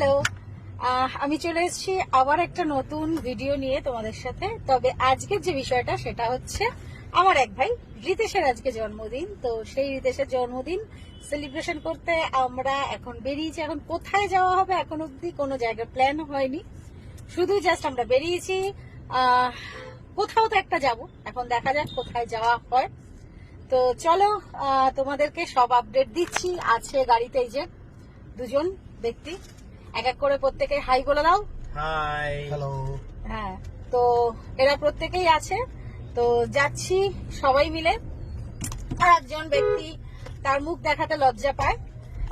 Hello আমি চলে এসেছি আবার একটা নতুন ভিডিও নিয়ে তোমাদের সাথে। তবে আজকের যে বিষয়টা সেটা হচ্ছে আমার এক ভাই, রিতেশের আজকে জন্মদিন। তো সেই রিতেশের জন্মদিন সেলিব্রেশন করতে আমরা এখন বেরিয়েছি। এখন কোথায় যাওয়া হবে এখন অব্দি কোনো জায়গায় প্ল্যান হয়নি। শুধু জাস্ট আমরা বেরিয়েছি। কোথাও তো একটা যাব। এখন দেখা যাক কোথায় যাওয়া হয়। তো চলো তোমাদেরকে সব আপডেট দিচ্ছি। আছে গাড়িতে যে দুজন ব্যক্তি। এক এক করে প্রত্যেকে হাই বলে দাও। হাই হ্যালো হ্যাঁ তো এরা প্রত্যেকেই আছে। তো যাচ্ছি সবাই মিলে। আর একজন ব্যক্তি তার মুখ দেখাতে লজ্জা পায়।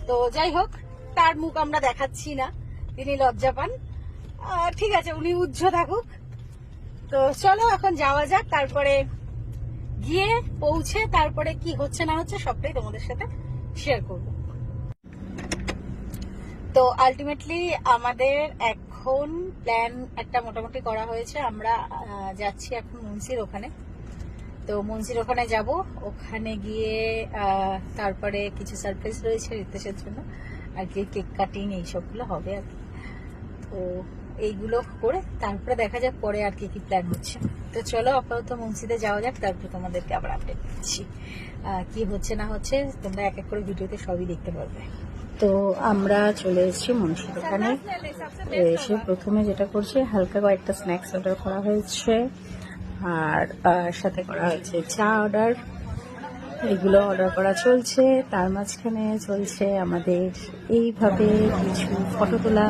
তো যাই হোক তার মুখ আমরা দেখাচ্ছি না। তিনি লজ্জা পান। ঠিক আছে উনি উজ্জ্ব থাকুক। তো চলো এখন যাওয়া যাক তারপরে গিয়ে পৌঁছে তারপরে কি হচ্ছে না হচ্ছে সবটাই তোমাদের সাথে শেয়ার করব। তো আলটিমেটলি আমাদের এখন প্ল্যান একটা মোটামুটি করা হয়েছে। আমরা যাচ্ছি এখন মুন্সির ওখানে। তো মুন্সির ওখানে যাব। ওখানে গিয়ে তারপরে কিছু সারপ্রাইজ রয়েছে রিতেশের জন্য। আর কি কেক কাটিং এইসবগুলো হবে আর কি। তো এইগুলো করে তারপরে দেখা যাক পরে আর কি কি প্ল্যান হচ্ছে। তো চলো আপাতত মুন্সিতে যাওয়া যাক, তারপরে তোমাদেরকে আবার আপডেট দিচ্ছি। কি হচ্ছে না হচ্ছে তোমরা এক এক করে ভিডিওতে সবই দেখতে পারবে। তো আমরা চলে এসেছি মুন্সির ওখানে এসে প্রথমে যেটা করছে, হালকা কয়েকটা স্ন্যাক্স অর্ডার করা হয়েছে। আর সাথে করা হয়েছে চা অর্ডার এগুলো অর্ডার করা চলছে। তার মাঝখানে চলছে আমাদের এইভাবে কিছু ফটো তোলা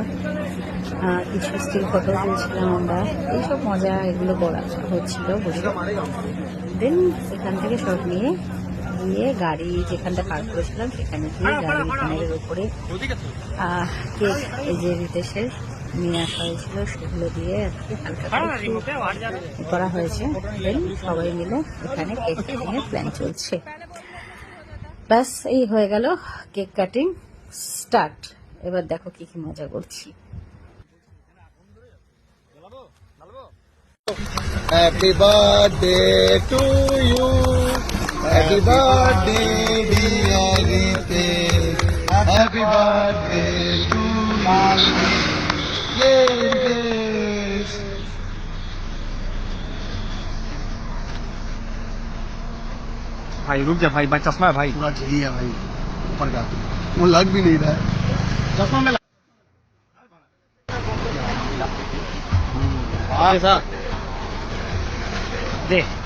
কিছু স্টিল ফটো তুলছিলাম আমরা। এইসব মজা এগুলো করা হচ্ছিল দেন এখান থেকে সব নিয়ে গিয়ে গাড়ি যেখানটা পার্ক করেছিলাম সেখানে গিয়ে গাড়ি এখানের উপরে আহ, কেক এই যে রিতেশের নিয়ে আসা হয়েছিল সেগুলো দিয়ে হালকা করা হয়েছে। দেন সবাই মিলে এখানে কেক কাটিং এর প্ল্যান চলছে। ব্যাস এই হয়ে গেল কেক কাটিং স্টার্ট এবার দেখো কি কি মজা করছি। Happy birthday to you. Happy birthday, dear Ritesh. Happy birthday to you. भाई रुक जा भाई भाई चश्मा है भाई। पूरा झिली है भाई ऊपर का। वो लग भी नहीं रहा है। चश्मा में ऐसा दे।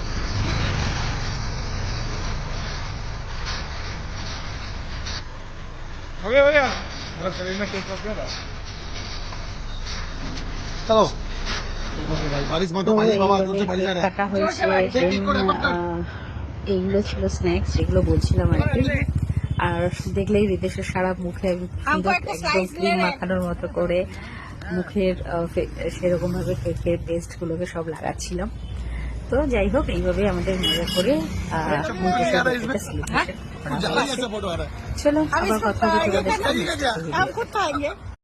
Oye, এইগুলো ছিল স্ন্যাক্স যেগুলো বলছিলাম আর কি। আর দেখলেই রিতেশের সারা মুখে একদম ক্রিম মাখানোর মতো করে মুখের সেরকমভাবে কেকের পেস্টগুলোকে সব লাগাচ্ছিলাম। তো যাই হোক এইভাবে আমাদের মজা করে আচ্ছা, চলো আবার কথা